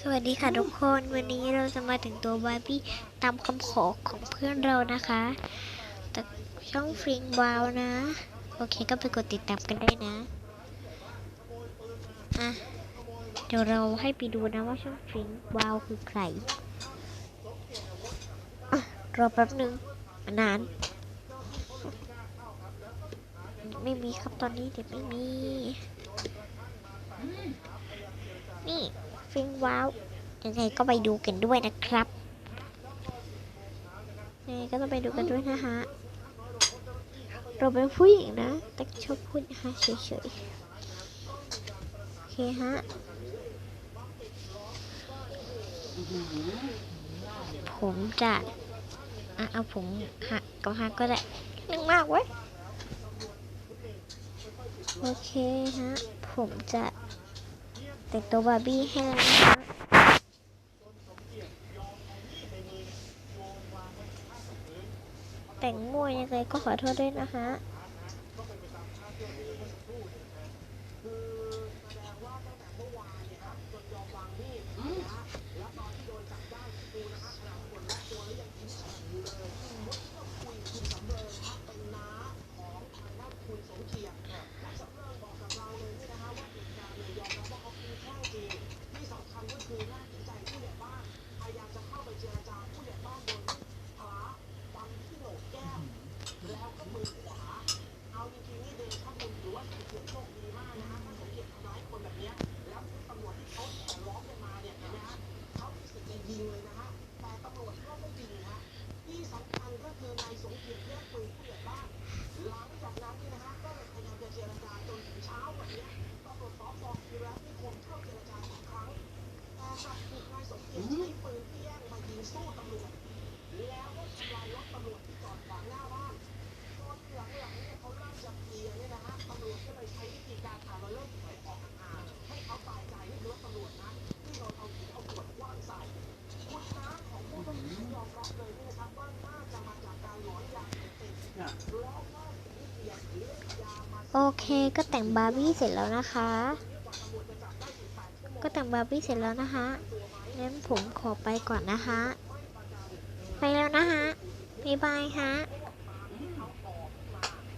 สวัสดีค่ะทุกคนวันนี้เราจะมาถึงตัวบาร์บี้ตามคำขอของเพื่อนเรานะคะแต่ช่องฟริงวาวนะ โอเคก็ไปกดติดตามกันได้นะอะเดี๋ยวเราให้ไปดูนะว่าช่องฟริงวาวคือใครอะรอแป๊บนึงนาน ไม่มีครับตอนนี้เดี๋ยวไม่มี นี่ ฟิงว้าวยังไงก็ไปดูกันด้วยนะครับยังไงก็ต้องไปดูกันด้วยนะฮะเราเป็นผู้หญิงนะ แต่ชอบพูดนะคะเฉยๆโอเคฮะผมจะอะเอาผมหักกับหักก็ได้นึงมากเว้ย โอเคฮะ ผมจะ แต่งตัวบาร์บี้ให้แล้วนะคะแต่งมั่วยังไงก็ขอโทษด้วยนะคะ โอเคก็แต่งบาร์บี้เสร็จแล้วนะคะ ก็แต่งบาร์บี้เสร็จแล้วนะคะงั้นผมขอไปก่อนนะคะ ไปแล้วนะคะบ๊ายบายฮะ